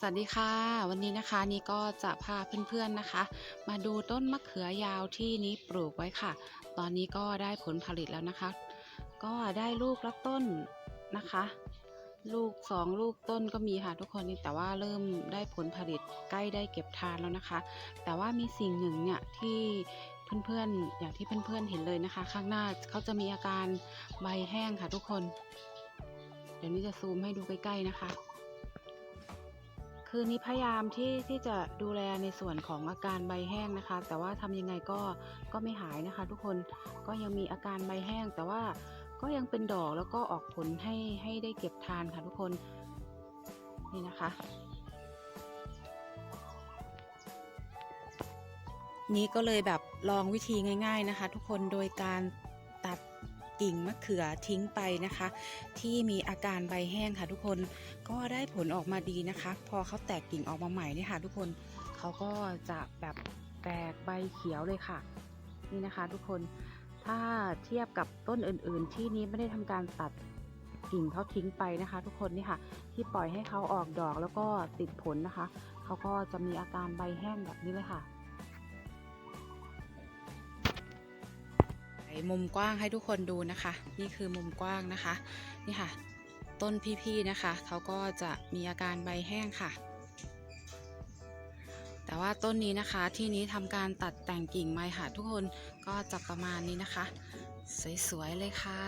สวัสดีค่ะ วันนี้นะคะนี่ก็จะพาเพื่อนๆนะคะ มาดูต้นมะเขือยาวที่นี้ปลูกไว้ค่ะ ตอนนี้ก็ได้ผลผลิตแล้วนะคะ ก็ได้ลูกละต้นนะคะ ลูกสองลูกต้นก็มีค่ะทุกคนนี่แต่ว่าเริ่มได้ผลผลิตใกล้ได้เก็บทานแล้วนะคะ แต่ว่ามีสิ่งหนึ่งเนี่ยที่เพื่อนๆอย่างที่เพื่อนๆเห็นเลยนะคะ ข้างหน้าเขาจะมีอาการใบแห้งค่ะทุกคน เดี๋ยวนี้จะซูมให้ดูใกล้ๆนะคะ คือนี้พยายามที่ที่จะดูแลในส่วนของอาการใบแห้งนะคะ แต่ว่าทำยังไงก็ก็ไม่หายนะคะ ทุกคนก็ยังมีอาการใบแห้ง แต่ว่าก็ยังเป็นดอกแล้วก็ออกผลให้ให้ได้เก็บทานค่ะทุกคนนี่นะคะ นี้ก็เลยแบบลองวิธีง่าย ๆนะคะ ทุกคนโดยการตัด กิ่งมะเขือทิ้งไปนะคะ ที่มีอาการใบแห้งค่ะทุกคนก็ได้ผลออกมาดีนะคะ พอเขาแตกกิ่งออกมาใหม่เนี่ยค่ะทุกคนเขาก็จะแบบแตกใบเขียวเลยค่ะ นี่นะคะ ทุกคนถ้าเทียบกับต้นอื่น ๆ ที่นี้ไม่ได้ทำการตัดกิ่งเขาทิ้งไปนะคะ ทุกคนนี่ค่ะ ที่ปล่อยให้เขาออกดอกแล้วก็ติดผลนะคะเขาก็จะมีอาการใบแห้งแบบนี้เลยค่ะ มุมกว้างให้ทุกคนดูนะคะ นี่คือมุมกว้างนะคะ นี่ค่ะ ต้นพี่ๆนะคะ เขาก็จะมีอาการใบแห้งค่ะ แต่ว่าต้นนี้นะคะที่นี้ทำการตัดแต่งกิ่งไม้ค่ะ ทุกคนก็จะประมาณนี้นะคะ สวยๆเลยค่ะ